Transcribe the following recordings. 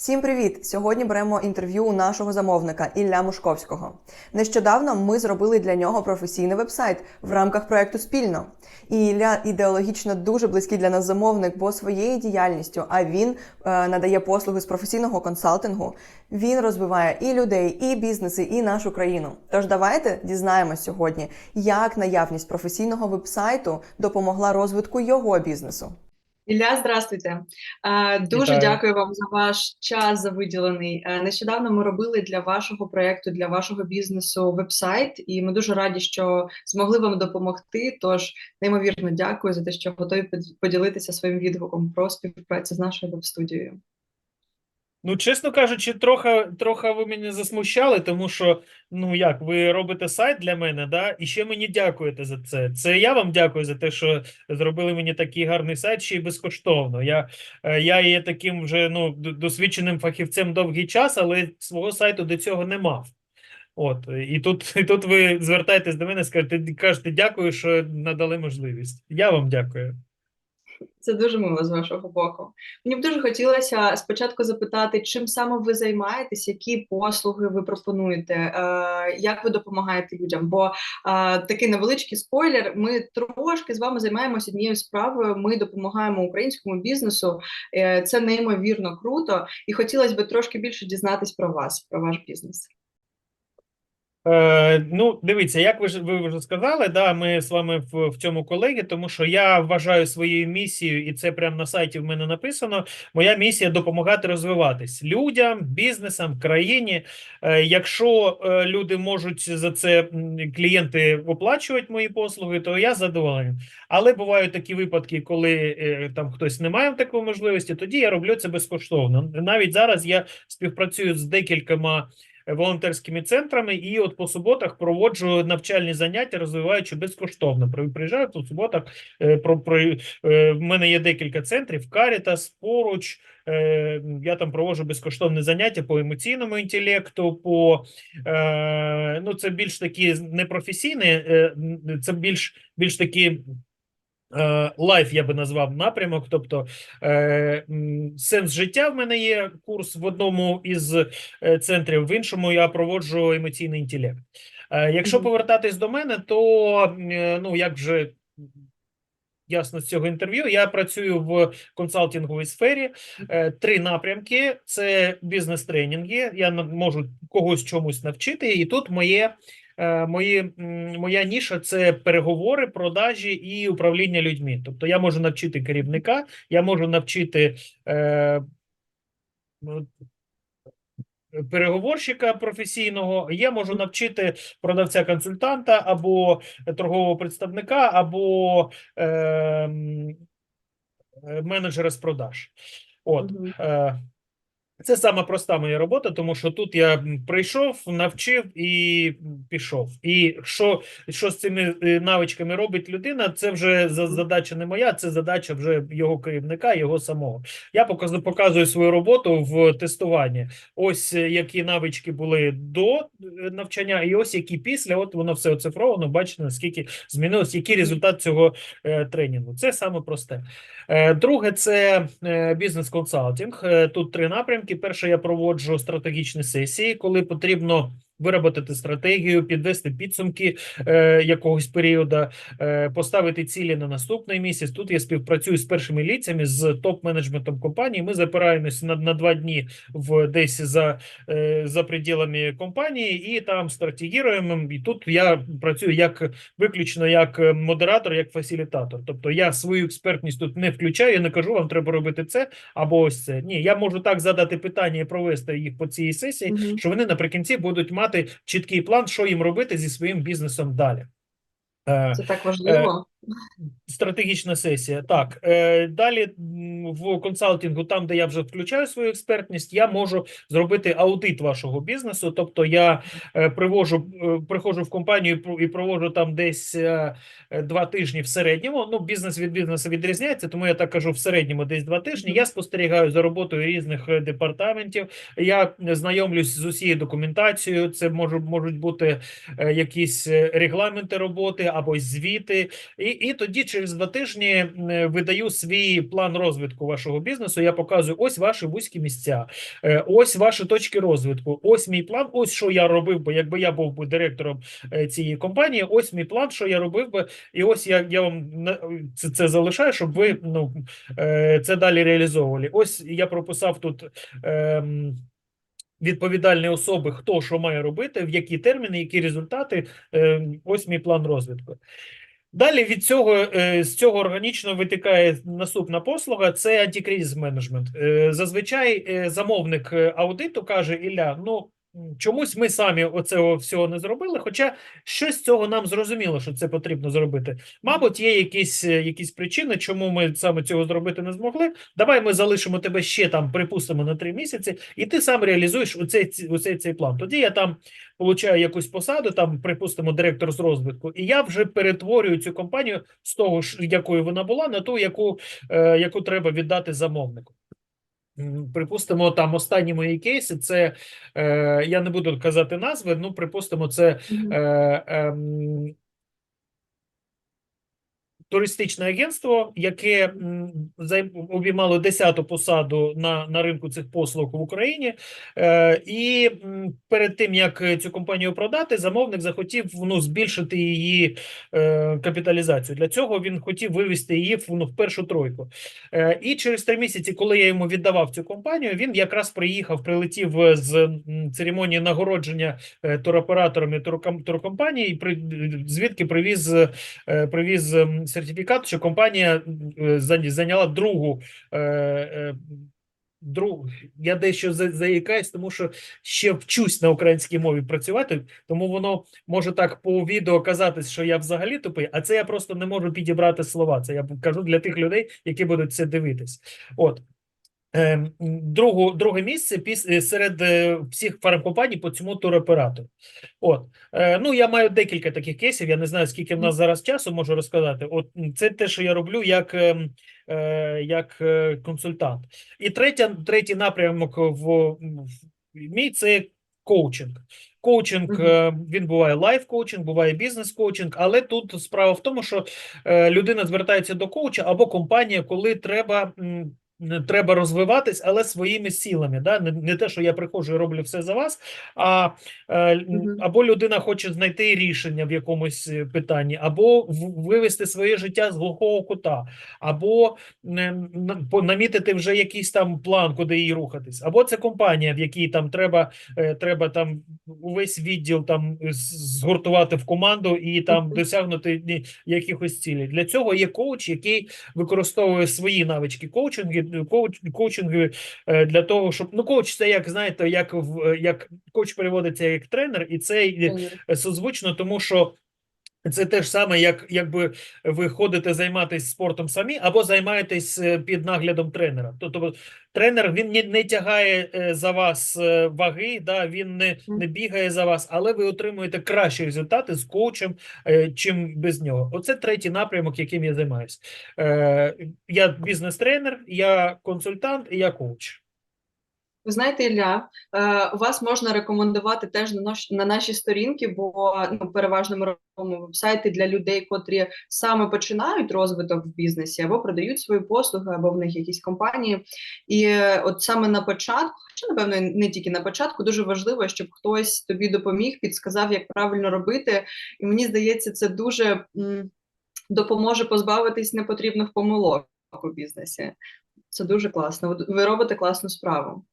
Всім привіт! Сьогодні беремо інтерв'ю у нашого замовника Ілля Мушковського. Нещодавно ми зробили для нього професійний вебсайт в рамках проекту Спільно. І Ілля ідеологічно дуже близький для нас замовник, бо своєю діяльністю, а він е, надає послуги з професійного консалтингу. Він розвиває і людей, і бізнеси, і нашу країну. Тож давайте дізнаємось сьогодні, як наявність професійного вебсайту допомогла розвитку його бізнесу. Ілля, здравствуйте. Е, Дуже Вітаю. дякую вам за ваш час за виділений. Е, Нещодавно ми робили для вашого проекту, для вашого бізнесу вебсайт, і ми дуже раді, що змогли вам допомогти. Тож неймовірно дякую за те, що готові под- поділитися своїм відгуком про співпрацю з нашою веб-студією. Ну, чесно кажучи, трохи, трохи ви мене засмущали, тому що, ну як, ви робите сайт для мене, да, і ще мені дякуєте за це. Це я вам дякую за те, що зробили мені такий гарний сайт, ще й безкоштовно. Я, е, я є таким вже ну, досвідченим фахівцем довгий час, але свого сайту до цього не мав. От, і тут, і тут ви звертаєтесь до мене, скажете, кажете, дякую, що надали можливість. Я вам дякую. Це дуже мило з вашого боку. Мені б дуже хотілося спочатку запитати, чим саме ви займаєтесь, які послуги ви пропонуєте, е, як ви допомагаєте людям? Бо е, такий невеличкий спойлер: ми трошки з вами займаємося однією справою. Ми допомагаємо українському бізнесу. Е, це неймовірно круто, і хотілося б трошки більше дізнатись про вас, про ваш бізнес. Е, ну, дивіться, як ви ж ви вже сказали, да, ми з вами в, в цьому колеги, тому що я вважаю своєю місією, і це прямо на сайті в мене написано. Моя місія допомагати розвиватись людям, бізнесам, країні. Е, якщо е, люди можуть за це клієнти оплачувати мої послуги, то я задоволений. Але бувають такі випадки, коли е, там хтось не має такої можливості, тоді я роблю це безкоштовно. Навіть зараз я співпрацюю з декількома волонтерськими центрами, і от по суботах проводжу навчальні заняття, розвиваючи безкоштовно. Приїжджаю по суботах. е, Про, про, е, в мене є декілька центрів: Карітас, поруч. е, Я там проводжу безкоштовні заняття по емоційному інтелекту, по ну це більш такі непрофесійні, це більш більш такі. Е, Лайф я би назвав напрямок, тобто е, сенс життя в мене є курс в одному із е, центрів, в іншому я проводжу емоційний інтелект. Е, Якщо повертатись до мене, то е, ну як вже ясно з цього інтерв'ю, я працюю в консалтинговій сфері. Е, Три напрямки: це бізнес-тренінги. Я можу когось чомусь навчити, і тут моє. е, Мої, моя ніша це переговори, продажі і управління людьми. Тобто я можу навчити керівника, я можу навчити е, переговорщика професійного, я можу навчити продавця-консультанта або торгового представника, або е, е, менеджера з продаж. От. Е, це саме проста моя робота, тому що тут я прийшов, навчив і пішов. І що, що з цими е, навичками робить людина, це вже за- задача не моя, це задача вже його керівника, його самого. Я показу- показую свою роботу в тестуванні. Ось е, які навички були до е, навчання, і ось які після. От воно все оцифровано. Бачите, наскільки змінилось, який результат цього тренінгу. Це саме просте. Друге, це бізнес-консалтинг. Е, Тут три напрямки. Перше, я проводжу стратегічні сесії, коли потрібно виробити стратегію, підвести підсумки е, якогось періоду, е, поставити цілі на наступний місяць. Тут я співпрацюю з першими ліцями, з топ-менеджментом компанії. Ми запираємось на, на два дні в десь за, е, за пределами компанії, і там стратегіруємо. І тут я працюю як виключно як е, модератор, як фасилітатор. Тобто я свою експертність тут не включаю, я не кажу, вам треба робити це або ось це. Ні, я можу так задати питання і провести їх по цій сесії, Мгм. що вони наприкінці будуть мати чіткий план, що їм робити зі своїм бізнесом далі. Е, Це так важливо. Стратегічна сесія. Так, е, далі в консалтингу, там, де я вже включаю свою експертність, я можу зробити аудит вашого бізнесу. Тобто я е, привожу, е, приходжу в компанію і про- і проводжу там десь е, два тижні в середньому. Ну, бізнес від бізнесу відрізняється, тому я так кажу в середньому десь два тижні. Я спостерігаю за роботою різних департаментів. Я знайомлюсь з усією документацією. Це можуть можуть бути якісь регламенти роботи або звіти. І, і тоді через два тижні видаю свій план розвитку вашого бізнесу. Я показую ось ваші вузькі місця, е, ось ваші точки розвитку, ось мій план, ось що я робив би, якби я був би директором е, цієї компанії. Ось мій план, що я робив би, і ось я, я вам це, це залишаю, щоб ви ну, е, це далі реалізовували. Ось я прописав тут. ем, Відповідальні особи, хто що має робити, в які терміни, які результати. Е, Ось мій план розвитку. Далі від цього е, з цього органічно витикає наступна послуга це антикризис менеджмент. Е, Зазвичай е, замовник аудиту каже: Ілля, ну чомусь ми самі оцього всього не зробили. Хоча щось з цього нам зрозуміло, що це потрібно зробити. Мабуть, є якісь, е, якісь причини, чому ми саме цього зробити не змогли. Давай ми залишимо тебе ще там, припустимо, на три місяці, і ти сам реалізуєш оцей, оцей цей план. Тоді я там получаю якусь посаду, там, припустимо, директор з розвитку, і я вже перетворюю цю компанію з того, якою вона була, на ту, яку, е, яку треба віддати замовнику. Припустимо, там останні мої кейси, це е, я не буду казати назви, ну, припустимо, це е, е, туристичне агентство, яке обіймало 10-ту посаду на, на ринку цих послуг в Україні. Е, і перед тим, як цю компанію продати, замовник захотів ну, збільшити її е, капіталізацію. Для цього він хотів вивести її ну, в першу тройку. Е, і через три місяці, коли я йому віддавав цю компанію, він якраз приїхав, прилетів з церемонії нагородження туроператорами турком- туркомпанії, при, звідки привіз привіз сертифікат, що компанія е, зайняла другу. е, е, Друг, я дещо за- заїкаюсь, тому що ще вчусь на українській мові працювати, тому воно може так по відео казатись, що я взагалі тупий, а це я просто не можу підібрати слова. Це я кажу для тих людей, які будуть це дивитись. От. Ем, Другу, друге місце піс, е, серед е, всіх фармкомпаній по цьому туроператору. От. Е, ну, я маю декілька таких кейсів. Я не знаю, скільки в нас зараз часу можу розказати. От це те, що я роблю як, ем, е, як е, консультант. І третя, третій напрямок в, в мій це коучинг. Коучинг е, він буває лайф-коучинг, буває бізнес-коучинг, але тут справа в тому, що е, людина звертається до коуча або компанія, коли треба. Треба розвиватись, але своїми силами. Да? Не, не те, що я приходжу і роблю все за вас, а е, або людина хоче знайти рішення в якомусь е, питанні, або вивести своє життя з глухого кута, або намітити вже якийсь там план, куди їй рухатись, або це компанія, в якій там треба, е, треба там увесь відділ там згуртувати в команду і там досягнути якихось цілей. Для цього є коуч, який використовує свої навички коучинги, коуч, коучинги е, для того, щоб ну коуч це як знаєте, як в е, як коуч переводиться як тренер, і це е, созвучно, тому що. Це те ж саме, як якби ви ходите займатися спортом самі, або займаєтесь е, під наглядом тренера. Тобто тренер він не, не тягає е, за вас е, ваги, да, він не, не бігає за вас, але ви отримуєте кращі результати з коучем, чим без нього. Оце третій напрямок, яким я займаюся. Я бізнес-тренер, я консультант і я коуч. Ви знаєте, Ілля, е, вас можна рекомендувати теж на, наш, на наші сторінки, бо ну, переважно ми робимо вебсайти для людей, котрі саме починають розвиток в бізнесі або продають свої послуги, або в них якісь компанії. І от саме на початку, хоча напевно не тільки на початку, дуже важливо, щоб хтось тобі допоміг, підсказав, як правильно робити. І мені здається, це дуже допоможе позбавитись непотрібних помилок у бізнесі. Це дуже класно. Ви робите класну справу.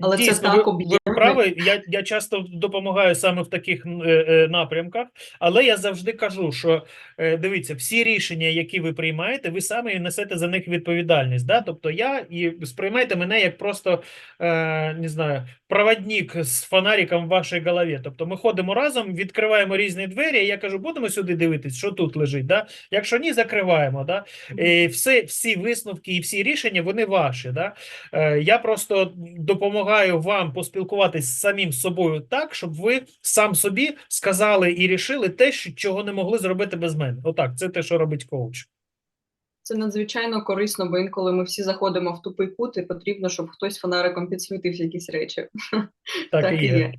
Але це так ви, ви праві. Я, я часто допомагаю саме в таких е, е, напрямках, але я завжди кажу, що е, дивіться, всі рішення, які ви приймаєте, ви самі несете за них відповідальність. Да? Тобто я і сприймайте мене як просто е, не знаю, проводник з фонариком в вашій голові. Тобто ми ходимо разом, відкриваємо різні двері. і Я кажу, будемо сюди дивитись, що тут лежить. Да? Якщо ні, закриваємо. Да? Е, все, всі висновки і всі рішення вони ваші. Да? Е, Я просто допомагаю вам поспілкуватись з самим собою так, щоб ви сам собі сказали і рішили те, що- чого не могли зробити без мене. Отак, це те, що робить коуч. Це надзвичайно корисно, бо інколи ми всі заходимо в тупий кут, і потрібно, щоб хтось фонариком підсвітив якісь речі. Так, Так і і є. є.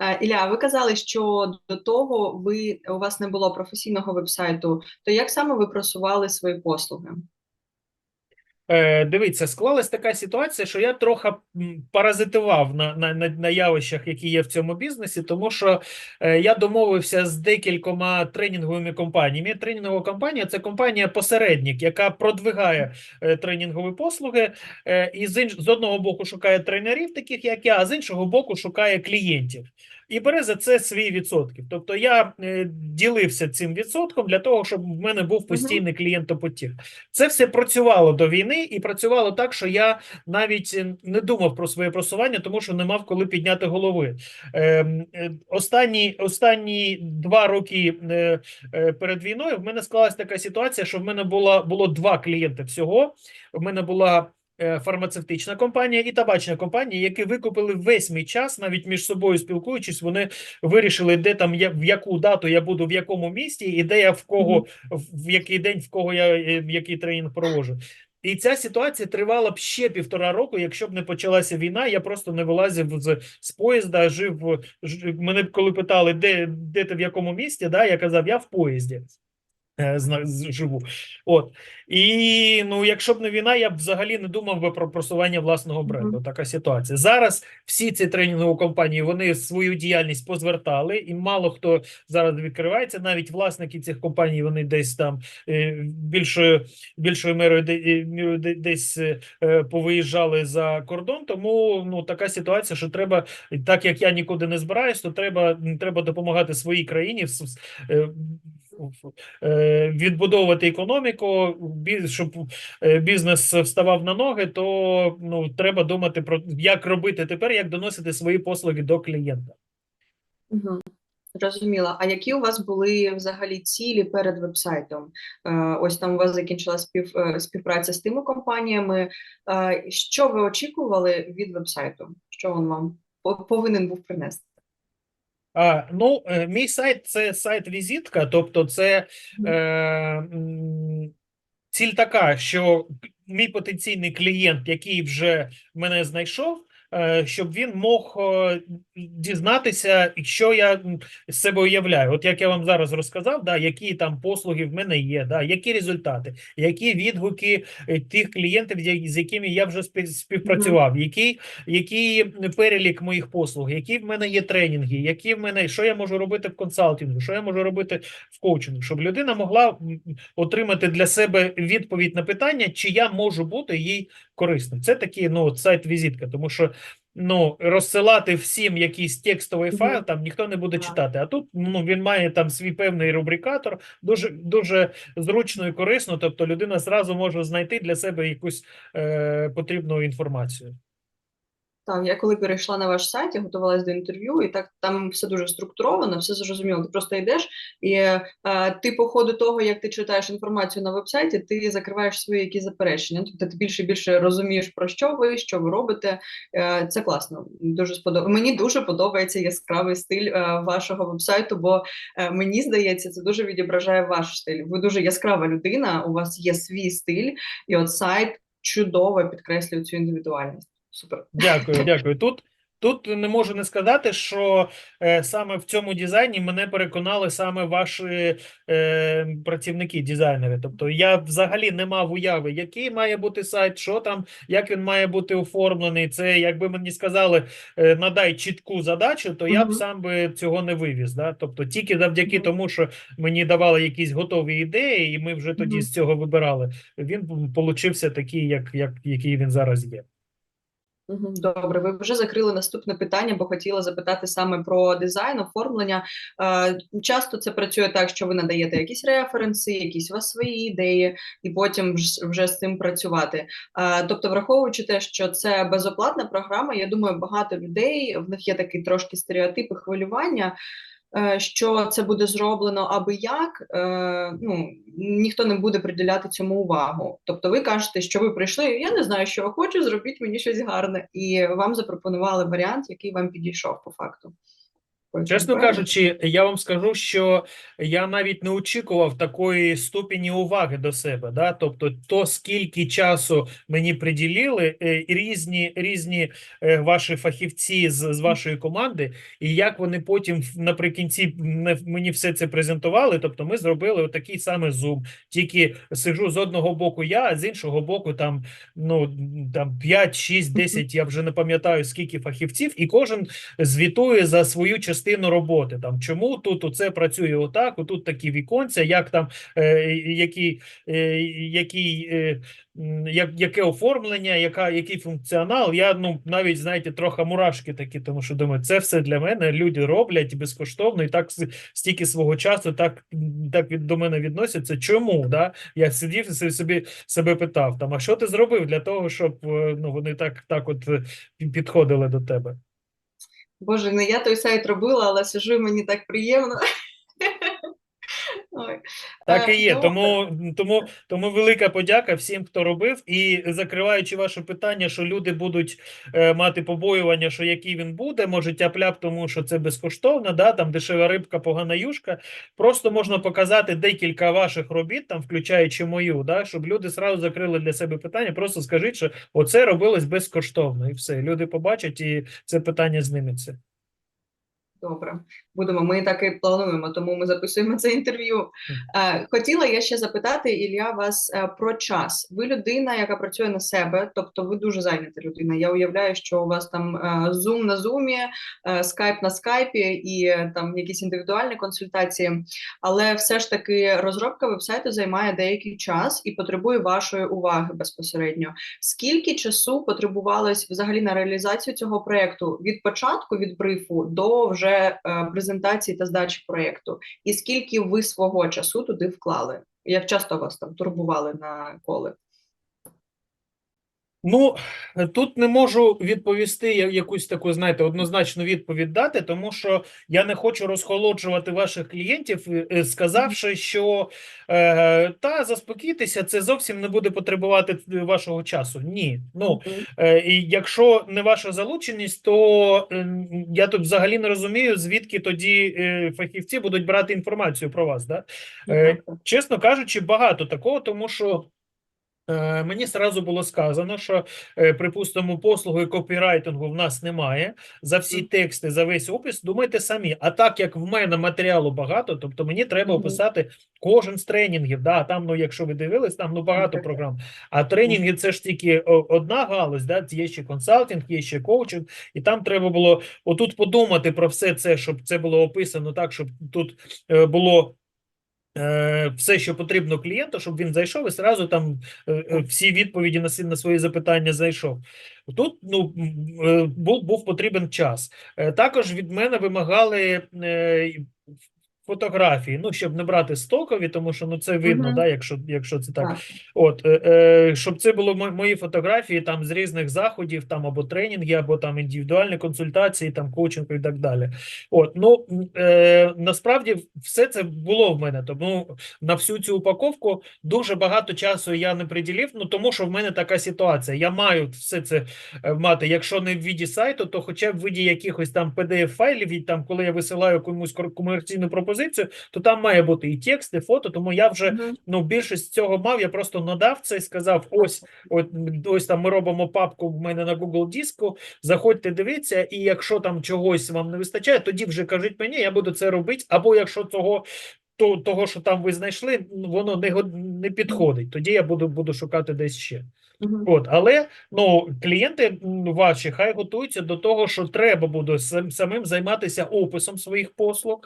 Е, Ілля, ви казали, що до того ви у вас не було професійного вебсайту. То як саме ви просували свої послуги? Е, дивіться, склалась така ситуація, що я трохи паразитував на, на, на, на явищах, які є в цьому бізнесі, тому що е, я домовився з декількома тренінговими компаніями. Тренінгова компанія це компанія-посередник, яка продвигає е, тренінгові послуги, е, і з, інш, з одного боку шукає тренерів, таких як я, а з іншого боку шукає клієнтів. І бере за це свій відсотків. Тобто я е, ділився цим відсотком для того, щоб в мене був постійний клієнтопотік. Це все працювало до війни і працювало так, що я навіть е, не думав про своє просування, тому що не мав коли підняти голови. Ем, е, Останні, останні два роки е, е, перед війною в мене склалася така ситуація, що в мене була, було два клієнти всього. В мене була фармацевтична компанія і табачна компанія, які викупили весь мій час, навіть між собою спілкуючись, вони вирішили, де там я в яку дату я буду в якому місті, і де я в кого в який день в кого я е, в який тренінг проводжу. І ця ситуація тривала б ще півтора року, якщо б не почалася війна. Я просто не вилазив з, з поїзда. Жив мене коли питали, де, де ти в якому місті, да, я казав, я в поїзді. Е, Живу. От. І ну, якщо б не війна, я б взагалі не думав би про просування власного бренду. Така ситуація. Зараз всі ці тренінгові компанії вони свою діяльність позвертали, і мало хто зараз відкривається. Навіть власники цих компаній вони десь там е, більшою більшою мірою е, мірою де- десь повиїжджали за кордон. Тому ну така ситуація, що треба, так як я нікуди не збираюсь, то треба, треба допомагати своїй країні. Е, Відбудовувати економіку, щоб е, бізнес вставав на ноги, то ну треба думати про як робити тепер, як доносити свої послуги до клієнта. Угу. Зрозуміла. А які у вас були взагалі цілі перед вебсайтом? Е, ось там у вас закінчила спів, співпраця з тими компаніями. Що ви очікували від вебсайту? Що він вам повинен був принести? А, ну, е, мій сайт це сайт-візитка, тобто це е, ціль така, що мій потенційний клієнт, який вже мене знайшов, щоб він мог е, дізнатися, що я з себе уявляю. От як я вам зараз розказав, да, які там послуги в мене є, да, які результати, які відгуки е, тих клієнтів, з якими я вже спів- співпрацював, який, який перелік моїх послуг, які в мене є тренінги, які в мене, що я можу робити в консалтингу, що я можу робити в коучингу, щоб людина могла отримати для себе відповідь на питання, чи я можу бути їй корисним. Це такий ну, сайт-візитка, тому що ну, розсилати всім якийсь текстовий файл там ніхто не буде читати. А тут ну, він має там свій певний рубрикатор, дуже, дуже зручно і корисно. Тобто людина зразу може знайти для себе якусь е, потрібну інформацію. Так, я коли перейшла на ваш сайт, я готувалась до інтерв'ю, і так там все дуже структуровано, все зрозуміло. Ти просто йдеш, і е, ти по ходу того, як ти читаєш інформацію на вебсайті, ти закриваєш свої якісь заперечення. Тобто ти більше і більше розумієш про що ви, що ви робите. Е, це класно. Дуже сподоб... Мені дуже подобається яскравий стиль е, вашого вебсайту, бо е, мені здається, це дуже відображає ваш стиль. Ви дуже яскрава людина, у вас є свій стиль, і от сайт чудово підкреслює цю індивідуальність. Супер. Дякую, дякую. Тут, тут не можу не сказати, що е, саме в цьому дизайні мене переконали саме ваші е, працівники, дизайнери. Тобто я взагалі не мав уяви, який має бути сайт, що там, як він має бути оформлений. Це якби мені сказали, е, надай чітку задачу, то я б сам би цього не вивіз. Да? Тобто тільки завдяки тому, що мені давали якісь готові ідеї, і ми вже тоді з цього вибирали. Він получився такий, як, як який він зараз є. Добре, ви вже закрили наступне питання, бо хотіла запитати саме про дизайн, оформлення. Часто це працює так, що ви надаєте якісь референси, якісь у вас свої ідеї, і потім вж- вже з цим працювати. Тобто, враховуючи те, що це безоплатна програма, я думаю, багато людей в них є такий трошки стереотип і хвилювання. Е, Що це буде зроблено аби як, е, ну ніхто не буде приділяти цьому увагу. Тобто, ви кажете, що ви прийшли, я не знаю, що хочу, зробіть мені щось гарне, і вам запропонували варіант, який вам підійшов по факту. Чесно кажучи, я вам скажу, що я навіть не очікував такої ступені уваги до себе. Да? Тобто, то скільки часу мені приділили е, і різні, різні е, ваші фахівці з, з вашої команди, і як вони потім наприкінці мені все це презентували. Тобто, ми зробили такий самий зум. Тільки сижу з одного боку я, а з іншого боку, там ну там 5, 6, 10, я вже не пам'ятаю скільки фахівців, і кожен звітує за свою частину роботи. Там чому тут оце працює отак, отут такі віконця, як там е, які, е, який, е, як, яке оформлення, яка, який функціонал. Я ну навіть знаєте, трохи мурашки такі, тому що думаю, це все для мене люди роблять безкоштовно і так стільки свого часу, так, так від до мене відносяться. Чому? Да? Я сидів і собі себе питав там, а що ти зробив для того, щоб е, ну вони так, так от е, підходили до тебе? Боже, не я той сайт робила, але сижу і мені так приємно. Ой. Так Е, і є. добре. Тому, тому, тому велика подяка всім, хто робив. І закриваючи ваше питання, що люди будуть е, мати побоювання, що який він буде, може тяп-ляп, тому що це безкоштовно, да, там дешева рибка, погана юшка. Просто можна показати декілька ваших робіт, там, включаючи мою, да, щоб люди сразу закрили для себе питання. Просто скажіть, що оце робилось безкоштовно, і все. Люди побачать, і це питання зніметься. Добре, будемо. Ми так і плануємо, тому ми записуємо це інтерв'ю. Е, хотіла я ще запитати Ілля вас е, про час. Ви людина, яка працює на себе, тобто ви дуже зайнята людина. Я уявляю, що у вас там е, зум на зумі, е, скайп на скайпі і е, там якісь індивідуальні консультації. Але все ж таки розробка вебсайту займає деякий час і потребує вашої уваги безпосередньо. Скільки часу потребувалось взагалі на реалізацію цього проєкту від початку, від брифу до вже е, презентації та здачі проєкту? І скільки ви свого часу туди вклали? Як часто вас там турбували на коли? Ну, тут не можу відповісти якусь таку, знаєте, однозначну відповідь дати, тому що я не хочу розхолоджувати ваших клієнтів, е, е, сказавши, що е, та заспокійтеся, це зовсім не буде потребувати вашого часу. Ні. Ну, Е, якщо не ваша залученість, то е, я тут взагалі не розумію, звідки тоді е, фахівці будуть брати інформацію про вас. Да? Е, Чесно кажучи, багато такого, тому що е, мені сразу було сказано, що, е, припустимо, послуги копірайтингу в нас немає. За всі тексти, за весь опис думайте самі. А так як в мене матеріалу багато, тобто мені треба описати кожен з тренінгів. Да, там, ну, якщо ви дивились, там ну багато програм. А тренінги це ж тільки одна галузь, да? є ще консалтинг, є ще коучинг, і там треба було отут подумати про все це, щоб це було описано так, щоб тут е, було. Е, Все, що потрібно клієнту, щоб він зайшов і зразу там е, е, всі відповіді на, на свої запитання зайшов. Тут ну, був, був потрібен час. Також від мене вимагали фотографії, ну, щоб не брати стокові, тому що ну, це видно, Мгм. да, якщо, якщо це так. Так. От, е, е, щоб це було мо- мої фотографії там з різних заходів, там або тренінги, або там індивідуальні консультації, там коучинг і так далі. От, ну е, насправді все це було в мене. Тому на всю цю упаковку дуже багато часу я не приділив. Ну тому що в мене така ситуація. Я маю все це е, мати. Якщо не в віді сайту, то хоча б в віді якихось там pdf файлів, і там, коли я висилаю комусь комерційну пропозицію, то там має бути і текст, і фото. Тому я вже Мгм. ну, більшість цього мав, я просто надав це і сказав: ось, от, ось там ми робимо папку в мене на Google диску. Заходьте, дивіться, і якщо там чогось вам не вистачає, тоді вже кажіть мені, я буду це робити. Або якщо того, то, того, що там ви знайшли, воно не, не підходить, тоді я буду, буду шукати десь ще. Мгм. От, але ну, клієнти ваші хай готуються до того, що треба буде самим займатися описом своїх послуг,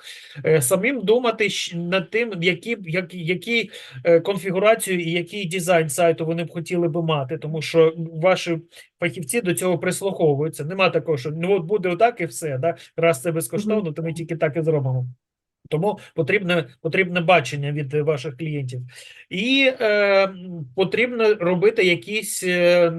е, самим думати над тим, які, які, які е, конфігурацію і який дизайн сайту вони б хотіли би мати, тому що ваші фахівці до цього прислуховуються. Нема такого, що ну от буде отак і все. Да? Раз це безкоштовно, то ми тільки так і зробимо. Тому потрібне, потрібне бачення від ваших клієнтів. І е, потрібно робити якісь е,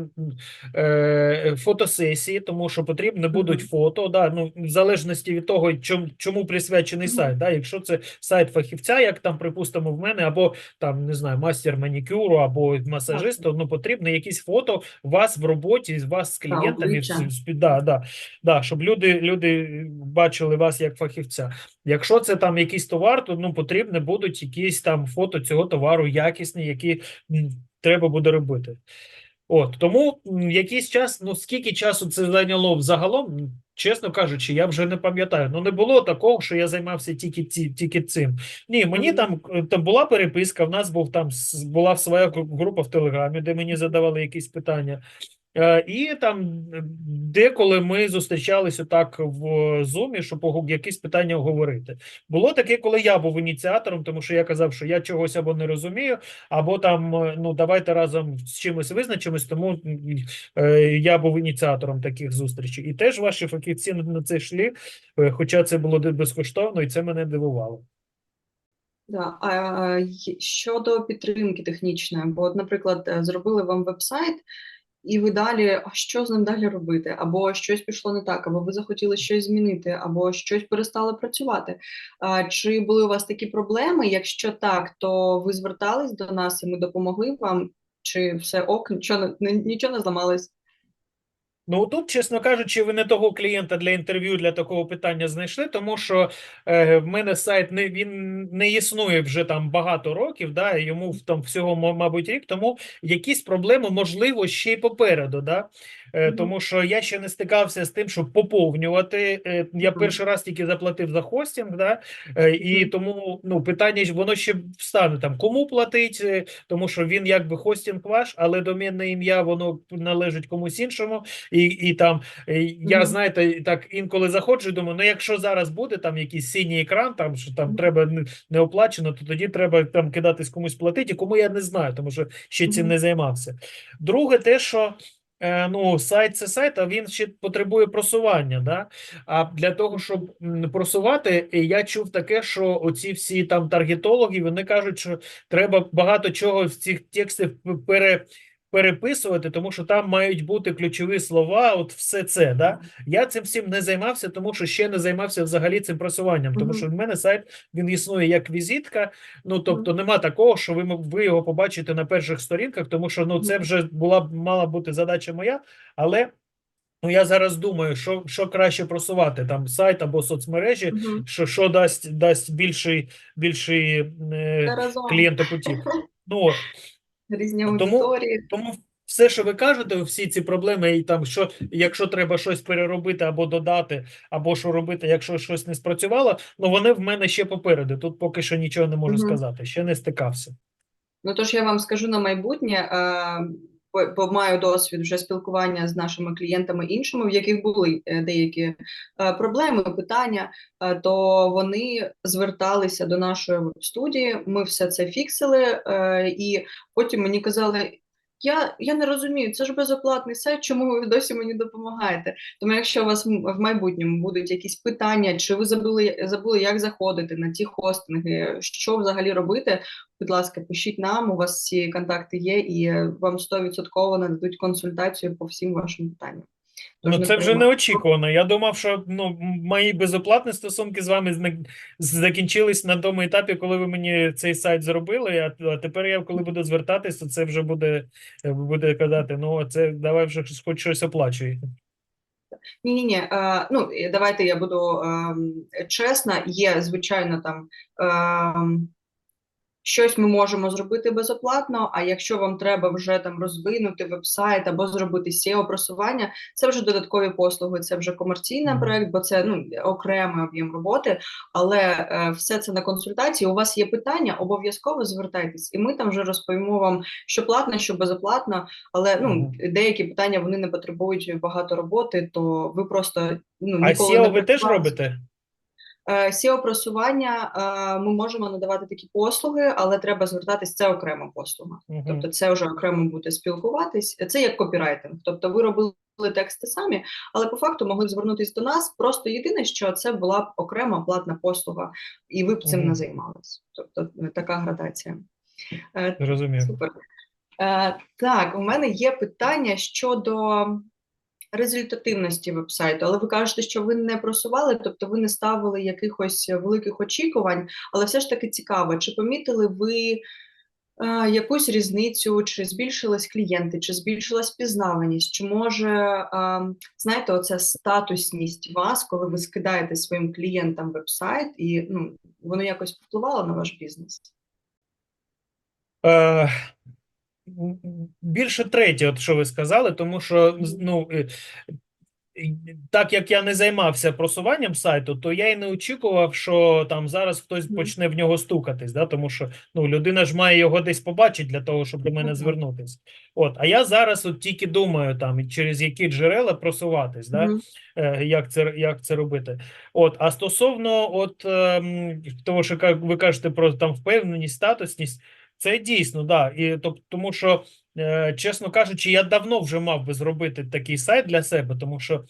е, фотосесії, тому що потрібні будуть фото, да, ну, в залежності від того, чому, чому присвячений сайт. Да, якщо це сайт фахівця, як там, припустимо, в мене, або там, не знаю, мастер манікюру, або масажист, то ну, потрібно якісь фото вас в роботі, з вас з клієнтами, да, да, да, щоб люди, люди бачили вас як фахівця. Якщо це там якийсь товар, то ну потрібні будуть якісь там фото цього товару якісні, які треба буде робити. От тому якийсь час, ну скільки часу це зайняло взагалом, чесно кажучи, я вже не пам'ятаю. Ну не було такого, що я займався тільки ці, тільки цим. Ні, мені там, е, там була переписка. В нас був там була своя група в Телеграмі, де мені задавали якісь питання. Е, І там е, деколи ми зустрічалися так в Zoom, щоб якісь питання говорити. Було таке, коли я був ініціатором, тому що я казав, що я чогось або не розумію, або там е, ну давайте разом з чимось визначимось. Тому я був ініціатором таких зустрічей. І теж ваші фахівці на це йшли, хоча це було безкоштовно, і це мене дивувало. Да. А щодо підтримки технічної, бо, наприклад, зробили вам веб-сайт, і ви далі, а що з ним далі робити? Або щось пішло не так, або ви захотіли щось змінити, або щось перестало працювати. А, чи були у вас такі проблеми? Якщо так, то ви звертались до нас і ми допомогли вам, чи все ок, нічого нічого не зламалось? Ну тут, чесно кажучи, ви не того клієнта для інтерв'ю для такого питання знайшли, тому що е, в мене сайт не він не існує вже там багато років, да, йому там всього, мабуть, рік, тому якісь проблеми можливо ще й попереду. Да? Е, тому що я ще не стикався з тим, щоб поповнювати. Е, я перший раз тільки заплатив за хостинг, да? е, і тому ну питання воно ще встане там, кому платить, тому що він якби хостинг ваш, але домінне ім'я воно належить комусь іншому. І, і там я знаєте, так інколи заходжу, і думаю, ну якщо зараз буде там якийсь синій екран, там що там треба не, оплачено, то тоді треба там кидатись комусь платити, кому я не знаю, тому що ще цим не займався. Друге, те, що ну, сайт це сайт, а він ще потребує просування. Да? А для того, щоб просувати, е, я чув таке, що оці всі там таргетологи, вони кажуть, що треба багато чого з цих текстів пере. Переписувати, тому що там мають бути ключові слова, от все це. Да? Я цим всім не займався, тому що ще не займався взагалі цим просуванням. Тому що в мене сайт він існує як візитка. Ну тобто нема такого, що ви ви його побачите на перших сторінках, тому що ну це вже була б мала бути задача моя, але. Ну, я зараз думаю, що, що краще просувати там сайт або соцмережі, Мгм. що, що дасть, дасть більший, більший е, клієнтопотік. Ну. Різні Тому- аудиторії. Тому все, що ви кажете, всі ці проблеми, і там, що якщо треба щось переробити або додати, або що робити, якщо щось не спрацювало, ну вони в мене ще попереду. Тут поки що нічого не можу угу. сказати, ще не стикався. Ну, тож я вам скажу на майбутнє, е, бо, маю досвід вже спілкування з нашими клієнтами іншими, в яких були е, деякі е, проблеми, питання, е, то вони зверталися до нашої студії, ми все це фіксили, і потім мені казали. Я, я не розумію, це ж безоплатний сайт, чому ви досі мені допомагаєте? Тому якщо у вас в майбутньому будуть якісь питання, чи ви забули, забули, як заходити на ті хостинги, що взагалі робити, будь ласка, пишіть нам, у вас ці контакти є, і е, вам 100% нададуть консультацію по всім вашим питанням. Тож Ну, це вже неочікувано. Я думав, що ну, мої безоплатні стосунки з вами закінчились на тому етапі, коли ви мені цей сайт зробили. А, тепер я, коли буду звертатись, то це вже буде, буде казати: ну, це давай вже хоч щось оплачуй. Ні, ні, ні. Ну давайте я буду ем, чесна. Є звичайно там ем, щось ми можемо зробити безоплатно. А якщо вам треба вже там розвинути веб-сайт або зробити SEO просування, це вже додаткові послуги, це вже комерційний проект, бо це ну окремий об'єм роботи. Але е, все це на консультації. У вас є питання, обов'язково звертайтесь, і ми там вже розповімо вам, що платно, що безоплатно. Але ну деякі питання вони не потребують багато роботи, то ви просто ну А ніколи SEO не ви теж робите? Е, SEO просування е, ми можемо надавати такі послуги, але треба звертатись це окрема послуга. Мгм. Тобто, це вже окремо буде спілкуватись. Це як копірайтинг. Тобто, ви робили тексти самі, але по факту могли б звернутися до нас. Просто єдине, що це була б окрема платна послуга, і ви б цим Мгм. не займалися. Тобто е, така градація. Е, Зрозумів. Супер. Е, так, у мене є питання щодо результативності вебсайту, але ви кажете, що ви не просували, тобто ви не ставили якихось великих очікувань, але все ж таки цікаво, чи помітили ви е, якусь різницю, чи збільшились клієнти, чи збільшилась пізнаваність, чи може, е, знаєте, оця статусність вас, коли ви скидаєте своїм клієнтам вебсайт, і ну, воно якось впливало на ваш бізнес? Е, більше третє, от що ви сказали, тому що ну, е, так як я не займався просуванням сайту, то я й не очікував, що там зараз хтось почне в нього стукатись, да? тому що ну, людина ж має його десь побачити для того, щоб до мене Мгм. звернутись. От, а я зараз от тільки думаю, там, через які джерела просуватись, да? Е, як це, як це робити. От, а стосовно от, ем, того, що ви кажете про там впевненість, статусність, це дійсно, да. І, тобто, тому що, е, чесно кажучи, я давно вже мав би зробити такий сайт для себе, тому що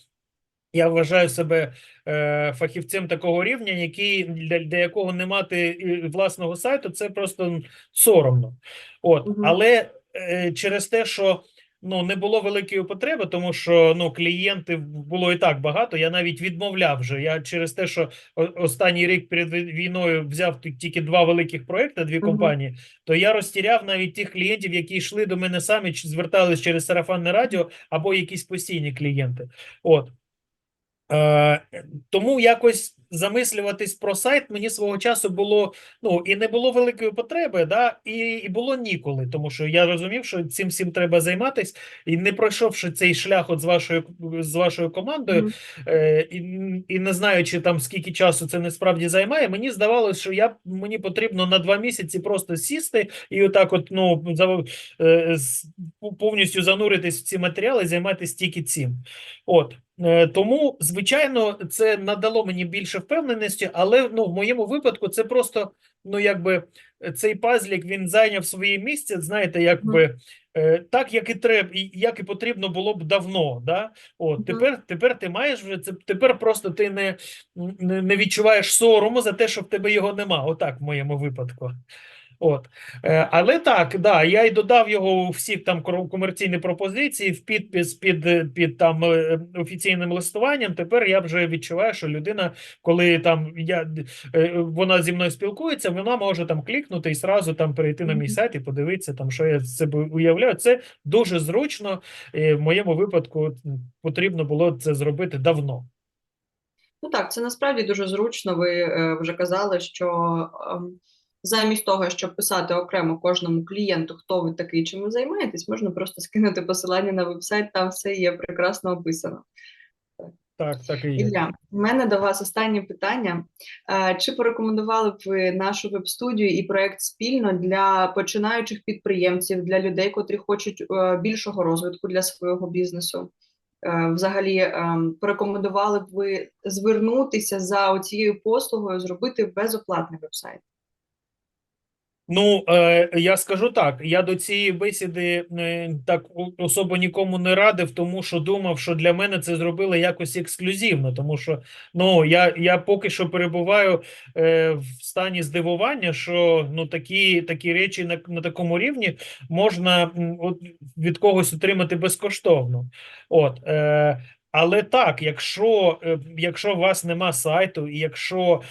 я вважаю себе е, фахівцем такого рівня, який для, для якого не мати е, власного сайту, це просто соромно. От, угу. але е, через те, що ну не було великої потреби, тому що ну клієнтів було і так багато. Я навіть відмовляв вже. Я через те, що останній рік перед війною взяв тільки два великих проекти, дві компанії, то я розтіряв навіть тих клієнтів, які йшли до мене самі, чи звертались через сарафанне радіо або якісь постійні клієнти. От. Е, тому якось замислюватись про сайт мені свого часу було ну і не було великої потреби, да, і, і було ніколи, тому що я розумів, що цим всім треба займатись, і не пройшовши цей шлях от з вашою з вашою командою, Мгм. е, і, і не знаючи там скільки часу це насправді займає, мені здавалося, що я мені потрібно на два місяці просто сісти і отак, от ну за, е, повністю зануритись в ці матеріали, займатися тільки цим. От Тому, звичайно, це надало мені більше впевненості, але ну, в моєму випадку це просто ну, якби е, цей пазлік він зайняв своє місце, знаєте, якби е, так, як і треба, як і потрібно було б давно. Да? От тепер, тепер ти маєш вже це. Тепер просто ти не, не, не відчуваєш сорому за те, що в тебе його нема. Отак в моєму випадку. От. Е, але так, да, я й додав його у всі там комерційні пропозиції в підпис під, під там е, офіційним листуванням. Тепер я вже відчуваю, що людина, коли там я е, вона зі мною спілкується, вона може там клікнути і зразу там перейти на мій сайт і подивитися, там що я з себе уявляю. Це дуже зручно. В моєму випадку потрібно було це зробити давно. Ну так, це насправді дуже зручно. Ви вже казали, що ем, замість того, щоб писати окремо кожному клієнту, хто ви такий, чим ви займаєтесь, можна просто скинути посилання на вебсайт, там все є прекрасно описано. Так, так і є. Ілля, в мене до вас останнє питання. Е, Чи порекомендували б ви нашу веб-студію і проект спільно для починаючих підприємців, для людей, котрі хочуть е, більшого розвитку для свого бізнесу? Е, Взагалі, порекомендували б ви звернутися за цією послугою, зробити безоплатний веб-сайт? Ну, е, я скажу так, я до цієї бесіди е, так особо нікому не радив, тому що думав, що для мене це зробили якось ексклюзивно, тому що ну, я, я поки що перебуваю е, в стані здивування, що ну, такі, такі речі на, на такому рівні можна от, від когось отримати безкоштовно. От, е, але так, якщо, е, якщо у вас нема сайту, і якщо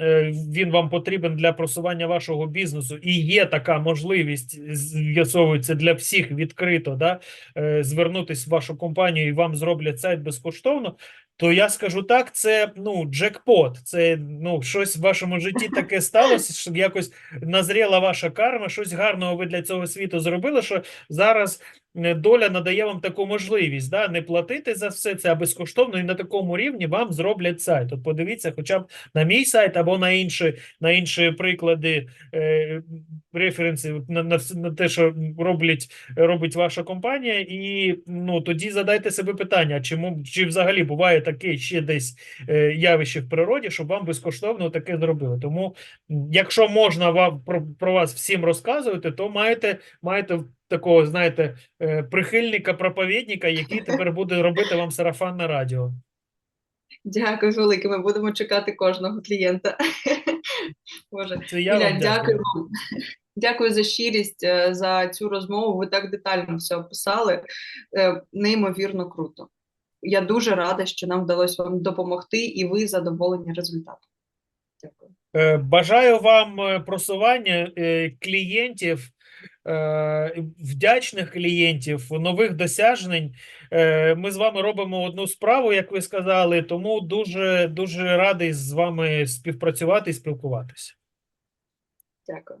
е, він вам потрібен для просування вашого бізнесу, і є така можливість, з'ясовується для всіх відкрито, да, е, звернутися в вашу компанію і вам зроблять сайт безкоштовно, то я скажу так, це ну джекпот. Це ну щось в вашому житті таке сталося, що якось назріла ваша карма, щось гарного ви для цього світу зробили, що зараз е, доля надає вам таку можливість, да, не платити за все це, а безкоштовно і на такому рівні вам зроблять сайт. От подивіться, хоча б на мій сайт або на інші, на інші приклади, е, референси на, на, на те, що роблять, робить ваша компанія, і ну тоді задайте себе питання: чи, мо- чи взагалі буває таке ще десь е, явище в природі, щоб вам безкоштовно таке зробили. Тому, якщо можна вам про, про вас всім розказувати, то маєте, маєте такого, знаєте, е, прихильника, проповідника, який тепер буде робити вам сарафанне радіо. Дякую велике. Ми будемо чекати кожного клієнта. Боже, Це я Ілля, вам дякую вам. Дякую за щирість, е, за цю розмову. Ви так детально все описали. Е, Неймовірно круто. Я дуже рада, що нам вдалося вам допомогти, і ви задоволені результатом. Дякую. Бажаю вам просування клієнтів, вдячних клієнтів, нових досягнень. Е, Ми з вами робимо одну справу, як ви сказали, тому дуже дуже радий з вами співпрацювати і спілкуватися. Дякую.